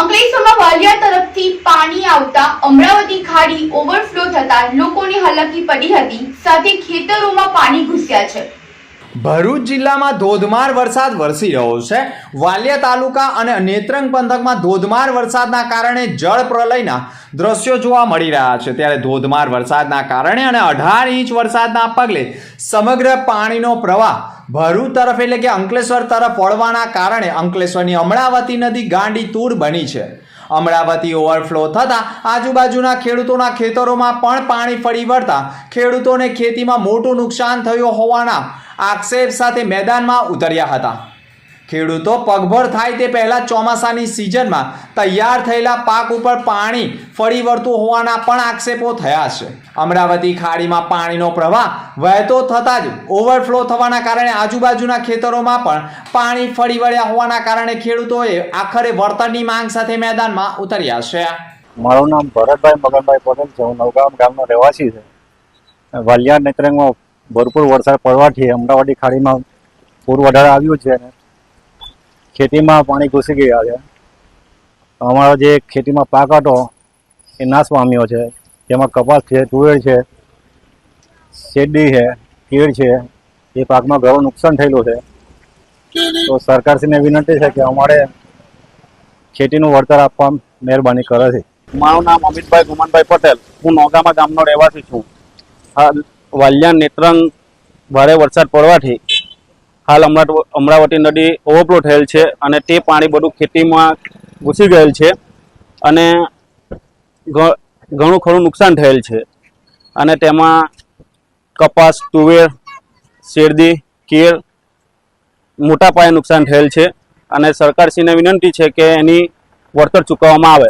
અંકલેશ્વરમાં વાલિયા તરફથી પાણી આવતા અમરાવતી ખાડી ઓવરફ્લો થતા લોકોની હાલાકી પડી હતી. સાથે ખેતરોમાં પાણી ઘૂસ્યા છે. ભરૂચ જિલ્લામાં ધોધમાર વરસાદ વરસી રહ્યો છે. વાલિયા તાલુકા અને નેત્રંગ પંથકમાં ધોધમાર વરસાદના કારણે જળ પ્રલયના દ્રશ્યો જોવા મળી રહ્યા છે. ત્યારે ધોધમાર વરસાદના કારણે અને અઢાર ઇંચ વરસાદના પગલે સમગ્ર પાણીનો પ્રવાહ ભરૂચ તરફ એટલે કે અંકલેશ્વર તરફ વળવાના કારણે અંકલેશ્વરની અમરાવતી નદી ગાંડી તૂર બની છે. અમરાવતી ઓવરફ્લો થતાં આજુબાજુના ખેડૂતોના ખેતરોમાં પણ પાણી ફરી વળતા ખેડૂતોને ખેતીમાં મોટું નુકસાન થયું હોવાના આક્ષેપ સાથે મેદાનમાં ઉતર્યા હતા. ખેડૂતો પગભર થાય તે પહેલાં ચોમાસાની સિઝનમાં તૈયાર થયેલા પાક ઉપર પાણી ફરી વળતું હોવાના પણ આક્ષેપો થયા છે. અમરાવતી ખાડીમાં પાણીનો પ્રવાહ વહેતો થતાં જ ઓવરફ્લો થવાના કારણે આજુબાજુના ખેતરોમાં પણ પાણી ફરી વળ્યા હોવાના કારણે ખેડૂતોએ આખરે વળતરની માંગ સાથે મેદાનમાં ઉતર્યા છે. મારું નામ ભરતભાઈ મગનભાઈ પટેલ છે. હું નવગામ ગામનો રહેવાસી છે. વાલિયા નેત્રંગમાં ભરપૂર વરસાદ પડવાથી અમદાવાદી ખાડીમાં પૂર વધારે આવ્યું છે અને ખેતીમાં પાણી ઘૂસી ગયા છે. અમારો જે ખેતીમાં પાક હતો એ નાશ પામ્યો છે. જેમાં કપાસ છે, તુવેર છે, શેરડી છે, કેળ છે, એ પાકમાં ઘણું નુકસાન થયેલું છે. તો સરકારશ્રીને વિનંતી છે કે અમારે ખેતીનું વળતર આપવા મહેરબાની કરે છે. મારું નામ અમિતભાઈ ગુમનભાઈ પટેલ. હું નોગામા ગામનો રહેવાસી છું. હાલ વાલિયા નેત્રંગ ભારે વરસાદ પડવાથી હાલ અમરા- અમરાવતી નદી ઓવરફ્લો થયેલ છે અને તે પાણી બધું ખેતીમાં ઘૂસી ગયેલ છે અને ઘણું ખરું નુકસાન થયેલ છે. અને તેમાં કપાસ, તુવેર, શેરડી, કેળ મોટા પાયે નુકસાન થયેલ છે અને સરકારશ્રીને વિનંતી છે કે એની વળતર ચૂકવવામાં આવે.